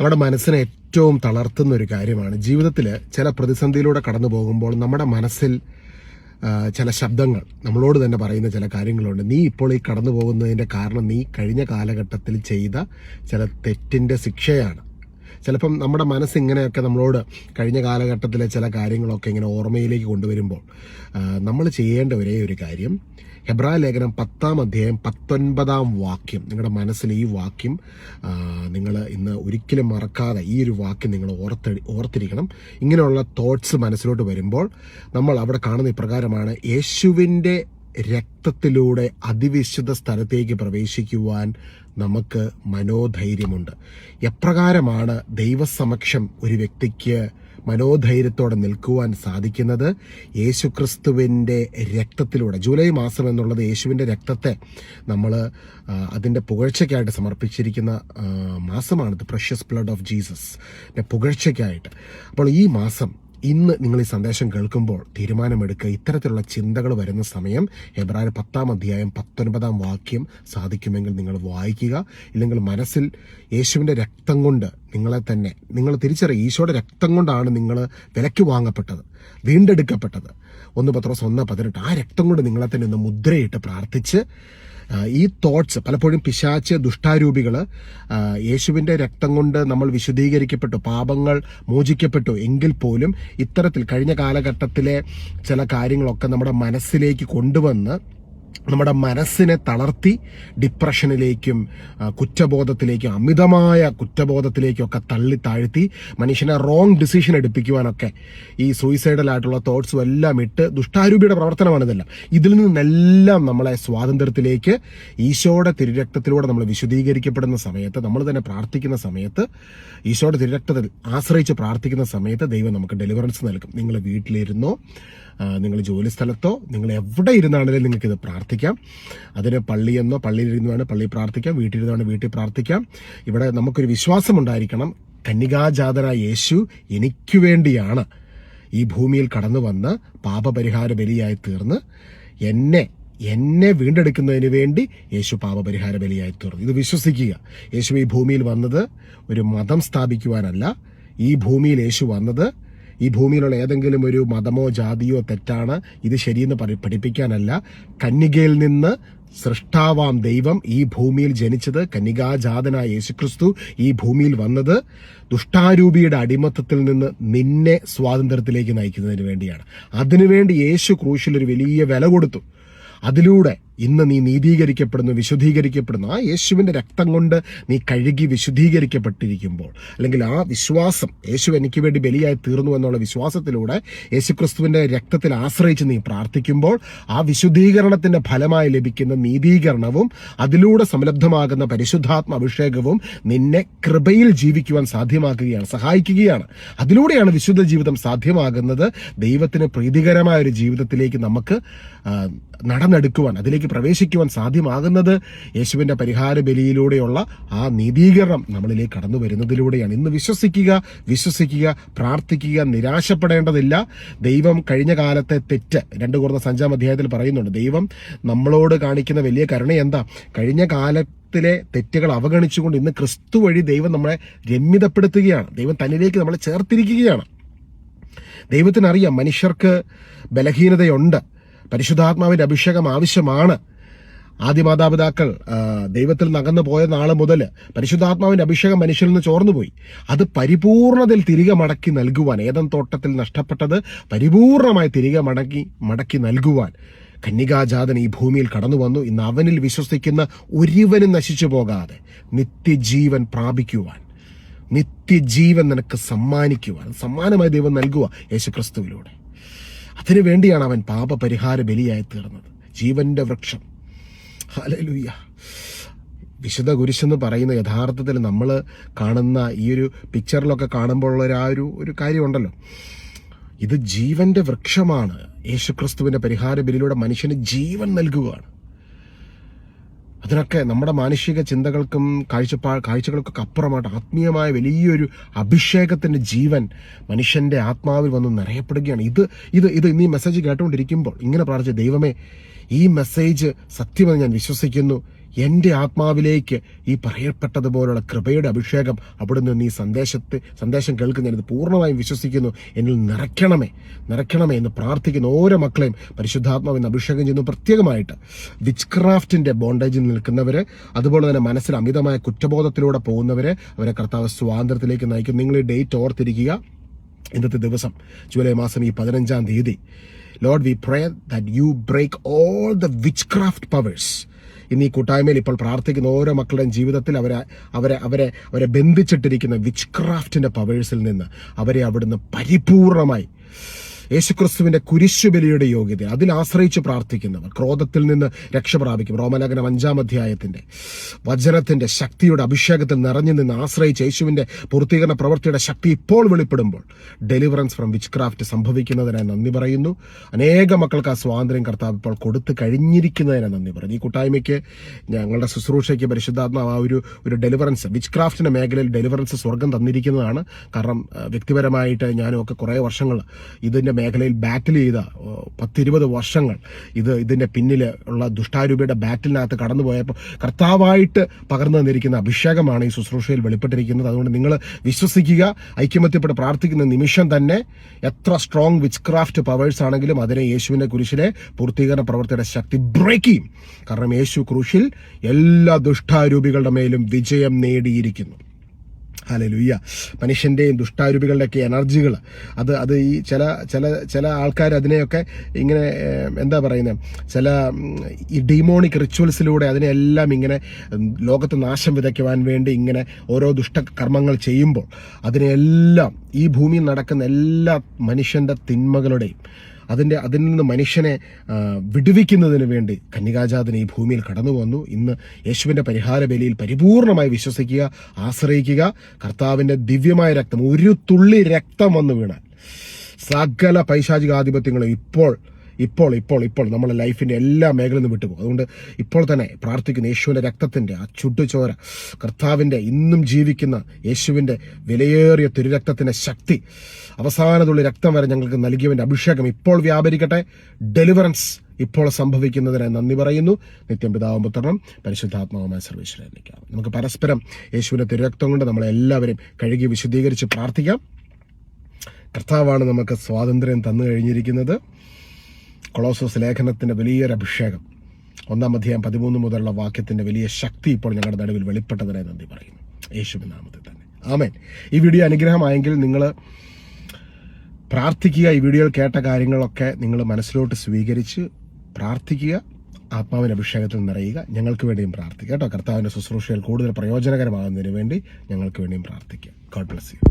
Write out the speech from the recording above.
നമ്മുടെ മനസ്സിനെ ഏറ്റവും തളർത്തുന്ന ഒരു കാര്യമാണ്. ജീവിതത്തിൽ ചില പ്രതിസന്ധിയിലൂടെ കടന്നു പോകുമ്പോൾ നമ്മുടെ മനസ്സിൽ ചില ശബ്ദങ്ങൾ നമ്മളോട് തന്നെ പറയുന്ന ചില കാര്യങ്ങളുണ്ട്. നീ ഇപ്പോൾ ഈ കടന്നു പോകുന്നതിന്റെ കാരണം നീ കഴിഞ്ഞ കാലഘട്ടത്തിൽ ചെയ്ത ചില തെറ്റിന്റെ ശിക്ഷയാണ്. ചിലപ്പം നമ്മുടെ മനസ്സ് ഇങ്ങനെയൊക്കെ നമ്മളോട് കഴിഞ്ഞ കാലഘട്ടത്തിലെ ചില കാര്യങ്ങളൊക്കെ ഇങ്ങനെ ഓർമ്മയിലേക്ക് കൊണ്ടുവരുമ്പോൾ നമ്മൾ ചെയ്യേണ്ട ഒരേ ഒരു കാര്യം ഹെബ്രാ ലേഖനം പത്താം അധ്യായം പത്തൊൻപതാം വാക്യം നിങ്ങളുടെ മനസ്സിൽ ഈ വാക്യം നിങ്ങൾ ഇന്ന് ഒരിക്കലും മറക്കാതെ ഈ ഒരു വാക്യം നിങ്ങൾ ഓർത്ത് ഓർത്തിരിക്കണം. ഇങ്ങനെയുള്ള തോട്ട്സ് മനസ്സിലോട്ട് വരുമ്പോൾ നമ്മൾ അവിടെ കാണുന്ന ഇപ്രകാരമാണ് യേശുവിന്റെ രക്തത്തിലൂടെ അതിവിശുദ്ധ സ്ഥലത്തേക്ക് പ്രവേശിക്കുവാൻ നമുക്ക് മനോധൈര്യമുണ്ട്. എപ്രകാരമാണ് ദൈവസമക്ഷം ഒരു വ്യക്തിക്ക് മനോധൈര്യത്തോടെ നിൽക്കുവാൻ സാധിക്കുന്നത്? യേശുക്രിസ്തുവിന്റെ രക്തത്തിലൂടെ ജൂലൈ മാസം എന്നുള്ളത് യേശുവിന്റെ രക്തത്തെ നമ്മൾ അതിന്റെ പുകഴ്ചയ്ക്കായിട്ട് സമർപ്പിച്ചിരിക്കുന്ന മാസമാണിത് പ്രഷ്യസ് ബ്ലഡ് ഓഫ് ജീസസ് പുകഴ്ചയ്ക്കായിട്ട്. അപ്പോൾ ഈ മാസം ഇന്ന് നിങ്ങൾ ഈ സന്ദേശം കേൾക്കുമ്പോൾ തീരുമാനമെടുക്കുക. ഇത്തരത്തിലുള്ള ചിന്തകൾ വരുന്ന സമയം എബ്രായ പത്താം അധ്യായം പത്തൊൻപതാം വാക്യം സാധിക്കുമെങ്കിൽ നിങ്ങൾ വായിക്കുക. ഇല്ലെങ്കിൽ മനസ്സിൽ യേശുവിന്റെ രക്തം കൊണ്ട് നിങ്ങളെ തന്നെ. നിങ്ങൾ തിരിച്ചറിയുക ഈശോയുടെ രക്തം കൊണ്ടാണ് നിങ്ങൾ വിലയ്ക്ക് വാങ്ങപ്പെട്ടത് വീണ്ടെടുക്കപ്പെട്ടത്. ഒന്ന് പത്രോസ് ഒന്ന് പതിനെട്ട്. ആ രക്തം കൊണ്ട് നിങ്ങളെ തന്നെ ഒന്ന് മുദ്രയിട്ട് പ്രാർത്ഥിച്ച് ഈ തോട്ട്സ് പലപ്പോഴും പിശാച്ച് ദുഷ്ടാരൂപികൾ യേശുവിന്റെ രക്തം കൊണ്ട് നമ്മൾ വിശുദ്ധീകരിക്കപ്പെട്ടു പാപങ്ങൾ മോചിക്കപ്പെട്ടു എങ്കിൽ പോലും ഇത്തരത്തിൽ കഴിഞ്ഞ കാലഘട്ടത്തിലെ ചില കാര്യങ്ങളൊക്കെ നമ്മുടെ മനസ്സിലേക്ക് കൊണ്ടുവന്ന് നമ്മുടെ മനസ്സിനെ തളർത്തി ഡിപ്രഷനിലേക്കും കുറ്റബോധത്തിലേക്കും അമിതമായ കുറ്റബോധത്തിലേക്കൊക്കെ തള്ളി താഴ്ത്തി മനുഷ്യനെ റോങ് ഡിസിഷൻ എടുപ്പിക്കുവാനൊക്കെ ഈ സൂയിസൈഡലായിട്ടുള്ള തോട്ട്സും എല്ലാം ഇട്ട് ദുഷ്ടാരൂപിയുടെ പ്രവർത്തനമാണ് ഇതിൽ നിന്നെല്ലാം നമ്മളെ സ്വാതന്ത്ര്യത്തിലേക്ക് ഈശോയുടെ തിരുരക്തത്തിലൂടെ നമ്മൾ വിശുദ്ധീകരിക്കപ്പെടുന്ന സമയത്ത് നമ്മൾ തന്നെ പ്രാർത്ഥിക്കുന്ന സമയത്ത് ഈശോയുടെ തിരുരക്തത്തിൽ ആശ്രയിച്ച് പ്രാർത്ഥിക്കുന്ന സമയത്ത് ദൈവം നമുക്ക് ഡെലിവറൻസ് നൽകും. നിങ്ങൾ വീട്ടിലിരുന്നോ നിങ്ങൾ ജോലി സ്ഥലത്തോ നിങ്ങൾ എവിടെ ഇരുന്നാണെങ്കിലും നിങ്ങൾക്ക് ഇത് പ്രാർത്ഥിക്കാം അതിന് പള്ളിയെന്നോ പള്ളിയിലിരുന്ന് വേണം പള്ളിയിൽ പ്രാർത്ഥിക്കാം വീട്ടിലിരുന്നാണ് വീട്ടിൽ പ്രാർത്ഥിക്കാം. ഇവിടെ നമുക്കൊരു വിശ്വാസം ഉണ്ടായിരിക്കണം കന്യകാജാതനായ യേശു എനിക്ക് വേണ്ടിയാണ് ഈ ഭൂമിയിൽ കടന്നു വന്ന് പാപപരിഹാര ബലിയായി തീർന്ന് എന്നെ എന്നെ വീണ്ടെടുക്കുന്നതിന് വേണ്ടി യേശു പാപപരിഹാര ബലിയായി തീർന്നു. ഇത് വിശ്വസിക്കുക. യേശു ഈ ഭൂമിയിൽ വന്നത് ഒരു മതം സ്ഥാപിക്കുവാനല്ല. ഈ ഭൂമിയിൽ യേശു വന്നത് ഈ ഭൂമിയിലുള്ള ഏതെങ്കിലും ഒരു മതമോ ജാതിയോ തെറ്റാണ്. ഇത് ശരിയെന്ന് പഠിപ്പിക്കാനല്ല. കന്യകയിൽ നിന്ന് സൃഷ്ടാവാം ദൈവം ഈ ഭൂമിയിൽ ജനിച്ചത് കന്യകാജാതനായ യേശുക്രിസ്തു ഈ ഭൂമിയിൽ വന്നത്. ദുഷ്ടാരൂപിയുടെ അടിമത്തത്തിൽ നിന്ന് നിന്നെ സ്വാതന്ത്ര്യത്തിലേക്ക് നയിക്കുന്നതിന് വേണ്ടിയാണ്. അതിനുവേണ്ടി യേശു ക്രൂശിൽ ഒരു വലിയ വില കൊടുത്തു. അതിലൂടെ ഇന്ന് നീ നീതീകരിക്കപ്പെടുന്നു വിശുദ്ധീകരിക്കപ്പെടുന്നു. ആ യേശുവിന്റെ രക്തം കൊണ്ട് നീ കഴുകി വിശുദ്ധീകരിക്കപ്പെട്ടിരിക്കുമ്പോൾ അല്ലെങ്കിൽ ആ വിശ്വാസം യേശു എനിക്ക് വേണ്ടി ബലിയായി തീർന്നു എന്നുള്ള വിശ്വാസത്തിലൂടെ യേശുക്രിസ്തുവിന്റെ രക്തത്തിൽ ആശ്രയിച്ച് നീ പ്രാർത്ഥിക്കുമ്പോൾ ആ വിശുദ്ധീകരണത്തിന്റെ ഫലമായി ലഭിക്കുന്ന നീതീകരണവും അതിലൂടെ സംലബ്ധമാകുന്ന പരിശുദ്ധാത്മ അഭിഷേകവും നിന്നെ കൃപയിൽ ജീവിക്കുവാൻ സാധ്യമാക്കുകയാണ് സഹായിക്കുകയാണ്. അതിലൂടെയാണ് വിശുദ്ധ ജീവിതം സാധ്യമാകുന്നത്. ദൈവത്തിന് പ്രീതികരമായ ഒരു ജീവിതത്തിലേക്ക് നമുക്ക് നടന്നെടുക്കുവാൻ അതിലേക്ക് പ്രവേശിക്കുവാൻ സാധ്യമാകുന്നത് യേശുവിന്റെ പരിഹാര ബലിയിലൂടെയുള്ള ആ നീതീകരണം നമ്മളിലേക്ക് കടന്നു വരുന്നതിലൂടെയാണ്. ഇന്ന് വിശ്വസിക്കുക വിശ്വസിക്കുക പ്രാർത്ഥിക്കുക നിരാശപ്പെടേണ്ടതില്ല. ദൈവം കഴിഞ്ഞ കാലത്തെ തെറ്റ് രണ്ട് കുറഞ്ഞ സഞ്ചാം അധ്യായത്തിൽ പറയുന്നുണ്ട് ദൈവം നമ്മളോട് കാണിക്കുന്ന വലിയ കരുണ എന്താ? കഴിഞ്ഞ കാല കാലത്തിലെ തെറ്റുകൾ അവഗണിച്ചുകൊണ്ട് ഇന്ന് ക്രിസ്തു വഴി ദൈവം നമ്മളെ രമ്യതപ്പെടുത്തുകയാണ്. ദൈവം തന്നിലേക്ക് നമ്മളെ ചേർത്തിരിക്കുകയാണ്. ദൈവത്തിനറിയാം മനുഷ്യർക്ക് ബലഹീനതയുണ്ട്. പരിശുദ്ധാത്മാവിന്റെ അഭിഷേകം ആവശ്യമാണ്. ആദ്യ മാതാപിതാക്കൾ ദൈവത്തിൽ നകന്നു പോയ നാൾ മുതൽ പരിശുദ്ധാത്മാവിന്റെ അഭിഷേകം മനുഷ്യരിൽ നിന്ന് ചോർന്നുപോയി. അത് പരിപൂർണതയിൽ തിരികെ മടക്കി നൽകുവാൻ ഏതൻ തോട്ടത്തിൽ നഷ്ടപ്പെട്ടത് പരിപൂർണമായി തിരികെ മടക്കി മടക്കി നൽകുവാൻ. കന്യകാജാതൻ ഈ ഭൂമിയിൽ കടന്നു വന്നു. ഇന്ന് അവനിൽ വിശ്വസിക്കുന്ന ഒരുവനും നശിച്ചു പോകാതെ നിത്യജീവൻ പ്രാപിക്കുവാൻ നിത്യജീവൻ നിനക്ക് സമ്മാനിക്കുവാൻ സമ്മാനമായി ദൈവം നൽകുക യേശുക്രിസ്തുവിലൂടെ. അതിനു വേണ്ടിയാണ് അവൻ പാപപരിഹാര ബലിയായി തീർന്നത്. ജീവന്റെ വൃക്ഷം. ഹലലുയ്യ വിശുദ്ധ കുരിശെന്ന് പറയുന്ന യഥാർത്ഥത്തിൽ നമ്മൾ കാണുന്ന ഈ ഒരു പിക്ചറിലൊക്കെ കാണുമ്പോഴുള്ള ആ ഒരു ഒരു കാര്യമുണ്ടല്ലോ. ഇത് ജീവന്റെ വൃക്ഷമാണ്. യേശുക്രിസ്തുവിന്റെ പരിഹാര ബലിയിലൂടെ മനുഷ്യന് ജീവൻ നൽകുകയാണ്. അതിനൊക്കെ നമ്മുടെ മാനുഷിക ചിന്തകൾക്കും കാഴ്ചപ്പാ കാഴ്ചകൾക്കൊക്കെ അപ്പുറമായിട്ട് ആത്മീയമായ വലിയൊരു അഭിഷേകത്തിന്റെ ജീവൻ മനുഷ്യന്റെ ആത്മാവിൽ വന്ന് നിറയപ്പെടുകയാണ്. ഇത് ഇത് ഇത് ഇന്ന് ഈ മെസ്സേജ് കേട്ടുകൊണ്ടിരിക്കുമ്പോൾ ഇങ്ങനെ പ്രാർത്ഥിച്ച ദൈവമേ ഈ മെസ്സേജ് സത്യമെന്ന് ഞാൻ വിശ്വസിക്കുന്നു. എന്റെ ആത്മാവിലേക്ക് ഈ പറയപ്പെട്ടതുപോലുള്ള കൃപയുടെ അഭിഷേകം അവിടുന്ന് നീ സന്ദേശത്തെ സന്ദേശം കേൾക്കുന്ന ഞാനിത് പൂർണമായും വിശ്വസിക്കുന്നു. എന്നിൽ നിറയ്ക്കണമേ നിറയ്ക്കണമേ എന്ന് പ്രാർത്ഥിക്കുന്ന ഓരോ മക്കളെയും പരിശുദ്ധാത്മാവിന് അഭിഷേകം ചെയ്യുന്നു. പ്രത്യേകമായിട്ട് വിച്ച് ക്രാഫ്റ്റിന്റെ ബോണ്ടേജിൽ നിൽക്കുന്നവർ അതുപോലെ തന്നെ മനസ്സിൽ അമിതമായ കുറ്റബോധത്തിലൂടെ പോകുന്നവർ അവരെ കർത്താവ് സ്വാതന്ത്ര്യത്തിലേക്ക് നയിക്കും. നിങ്ങൾ ഈ ഡേറ്റ് ഓർത്തിരിക്കുക. ഇന്നത്തെ ദിവസം ജൂലൈ മാസം ഈ പതിനഞ്ചാം തീയതി Lord we pray that you break all the witchcraft powers ഇന്ന് ഈ കൂട്ടായ്മയിൽ ഇപ്പോൾ പ്രാർത്ഥിക്കുന്ന ഓരോ മക്കളുടെയും ജീവിതത്തിൽ അവരെ അവരെ അവരെ അവരെ ബന്ധിച്ചിട്ടിരിക്കുന്ന വിച്ച് ക്രാഫ്റ്റിന്റെ പവേഴ്സിൽ നിന്ന് അവരെ അവിടുന്ന് പരിപൂർണമായി യേശുക്രിസ്തുവിന്റെ കുരിശുബലിയുടെ യോഗ്യത അതിൽ ആശ്രയിച്ച് പ്രാർത്ഥിക്കുന്നവർ ക്രോധത്തിൽ നിന്ന് രക്ഷ പ്രാപിക്കും. റോമലേഖനം അഞ്ചാം അധ്യായത്തിന്റെ വചനത്തിന്റെ ശക്തിയുടെ അഭിഷേകത്തിൽ നിറഞ്ഞു നിന്ന് ആശ്രയിച്ച് യേശുവിന്റെ പൂർത്തീകരണ പ്രവൃത്തിയുടെ ശക്തി ഇപ്പോൾ വെളിപ്പെടുമ്പോൾ ഡെലിവറൻസ് ഫ്രം വിച്ച് ക്രാഫ്റ്റ് സംഭവിക്കുന്നതിനായി നന്ദി പറയുന്നു. അനേക മക്കൾക്ക് ആ സ്വാതന്ത്ര്യം കർത്താവ് ഇപ്പോൾ കൊടുത്തു കഴിഞ്ഞിരിക്കുന്നതിനായി നന്ദി പറയുന്നു. ഈ കൂട്ടായ്മയ്ക്ക് ഞങ്ങളുടെ ശുശ്രൂഷയ്ക്ക് പരിശുദ്ധാത്മാവ് ആ ഒരു ഒരു ഡെലിവറൻസ് വിച്ച് ക്രാഫ്റ്റിന്റെ മേഖലയിൽ ഡെലിവറൻസ് സ്വർഗം തന്നിരിക്കുന്നതാണ്. കാരണം വ്യക്തിപരമായിട്ട് ഞാനും ഒക്കെ കുറേ വർഷങ്ങൾ ഇതിന്റെ മേഖലയിൽ ബാറ്റിൽ ചെയ്ത പത്തിരുപത് വർഷങ്ങൾ ഇത് ഇതിന്റെ പിന്നിൽ ഉള്ള ദുഷ്ടാരൂപിയുടെ ബാറ്റിലിനകത്ത് കടന്നു പോയപ്പോൾ കർത്താവായിട്ട് പകർന്നു തന്നിരിക്കുന്ന അഭിഷേകമാണ് ഈ ശുശ്രൂഷയിൽ വെളിപ്പെട്ടിരിക്കുന്നത്. അതുകൊണ്ട് നിങ്ങൾ വിശ്വസിക്കുക ഐക്യമത്യപ്പെട്ട് പ്രാർത്ഥിക്കുന്ന നിമിഷം തന്നെ എത്ര സ്ട്രോങ് വിച്ച് ക്രാഫ്റ്റ് പവേഴ്സ് ആണെങ്കിലും അതിനെ യേശുവിന്റെ കുരിശിലെ പൂർത്തീകരണ പ്രവർത്തിയുടെ ശക്തി ബ്രേക്ക് ചെയ്യും. കാരണം യേശു കുരിശിൽ എല്ലാ ദുഷ്ടാരൂപികളുടെ മേലും വിജയം നേടിയിരിക്കുന്നു. ഹലലുയ്യ മനുഷ്യന്റെയും ദുഷ്ടാരൂപികളുടെയൊക്കെ എനർജികൾ അത് അത് ഈ ചില ചില ചില ആൾക്കാർ അതിനെയൊക്കെ ഇങ്ങനെ എന്താ പറയുന്നത് ചില ഈ ഡിമോണിക് റിച്വൽസിലൂടെ അതിനെല്ലാം ഇങ്ങനെ ലോകത്ത് നാശം വിതയ്ക്കുവാൻ വേണ്ടി ഇങ്ങനെ ഓരോ ദുഷ്ടകർമ്മങ്ങൾ ചെയ്യുമ്പോൾ അതിനെല്ലാം ഈ ഭൂമിയിൽ നടക്കുന്ന എല്ലാ മനുഷ്യന്റെ തിന്മകളുടെയും അതിന്റെ അതിൽ നിന്ന് മനുഷ്യനെ വിടുവിക്കുന്നതിന് വേണ്ടി കന്യകാജാതൻ ഈ ഭൂമിയിൽ കടന്നു വന്നു. ഇന്ന് യേശുവിന്റെ പരിഹാര ബലിയിൽ പരിപൂർണമായി വിശ്വസിക്കുക ആശ്രയിക്കുക. കർത്താവിന്റെ ദിവ്യമായ രക്തം ഒരു തുള്ളി രക്തം വന്നു വീണാൽ സകല പൈശാചികാധിപത്യങ്ങളും ഇപ്പോൾ ഇപ്പോൾ ഇപ്പോൾ ഇപ്പോൾ നമ്മുടെ ലൈഫിന്റെ എല്ലാ മേഖലയിൽ നിന്ന് വിട്ടുപോകും. അതുകൊണ്ട് ഇപ്പോൾ തന്നെ പ്രാർത്ഥിക്കുന്ന യേശുവിന്റെ രക്തത്തിന്റെ ആ ചുട്ടുചോര കർത്താവിന്റെ ഇന്നും ജീവിക്കുന്ന യേശുവിന്റെ വിലയേറിയ തിരുരക്തത്തിന്റെ ശക്തി അവസാനത്തുള്ള രക്തം വരെ ഞങ്ങൾക്ക് നൽകിയവന്റെ അഭിഷേകം ഇപ്പോൾ വ്യാപരിക്കട്ടെ. ഡെലിവറൻസ് ഇപ്പോൾ സംഭവിക്കുന്നതിനെ നന്ദി പറയുന്നു. നിത്യം പിതാവും പുത്രനും പരിശുദ്ധാത്മാവുമായ സർവേശ്വരനിക്കാം നമുക്ക് പരസ്പരം യേശുവിന്റെ തിരുരക്തം കൊണ്ട് നമ്മളെല്ലാവരും കഴുകി വിശദീകരിച്ച് പ്രാർത്ഥിക്കാം. കർത്താവാണ് നമുക്ക് സ്വാതന്ത്ര്യം തന്നു കഴിഞ്ഞിരിക്കുന്നത്. കൊളോസോസ് ലേഖനത്തിന്റെ വലിയൊരു അഭിഷേകം. ഒന്നാം അധ്യായം പതിമൂന്ന് മുതലുള്ള വാക്യത്തിന്റെ വലിയ ശക്തി ഇപ്പോൾ ഞങ്ങളുടെ നടുവിൽ വെളിപ്പെട്ടതിനെ നന്ദി പറയുന്നു. യേശുവിൻ നാമത്തിൽ തന്നെ. ആമേൻ. ഈ വീഡിയോ അനുഗ്രഹമായെങ്കിൽ നിങ്ങൾ പ്രാർത്ഥിക്കുക. ഈ വീഡിയോയിൽ കേട്ട കാര്യങ്ങളൊക്കെ നിങ്ങൾ മനസ്സിലോട്ട് സ്വീകരിച്ച് പ്രാർത്ഥിക്കുക. ആത്മാവിന്റെ അഭിഷേകത്തിൽ നിറയുക. ഞങ്ങൾക്ക് വേണ്ടിയും പ്രാർത്ഥിക്കുക. കേട്ടോ കർത്താവിന്റെ ശുശ്രൂഷയിൽ കൂടുതൽ പ്രയോജനകരമാകുന്നതിന് വേണ്ടി ഞങ്ങൾക്ക് വേണ്ടിയും പ്രാർത്ഥിക്കുക. God bless you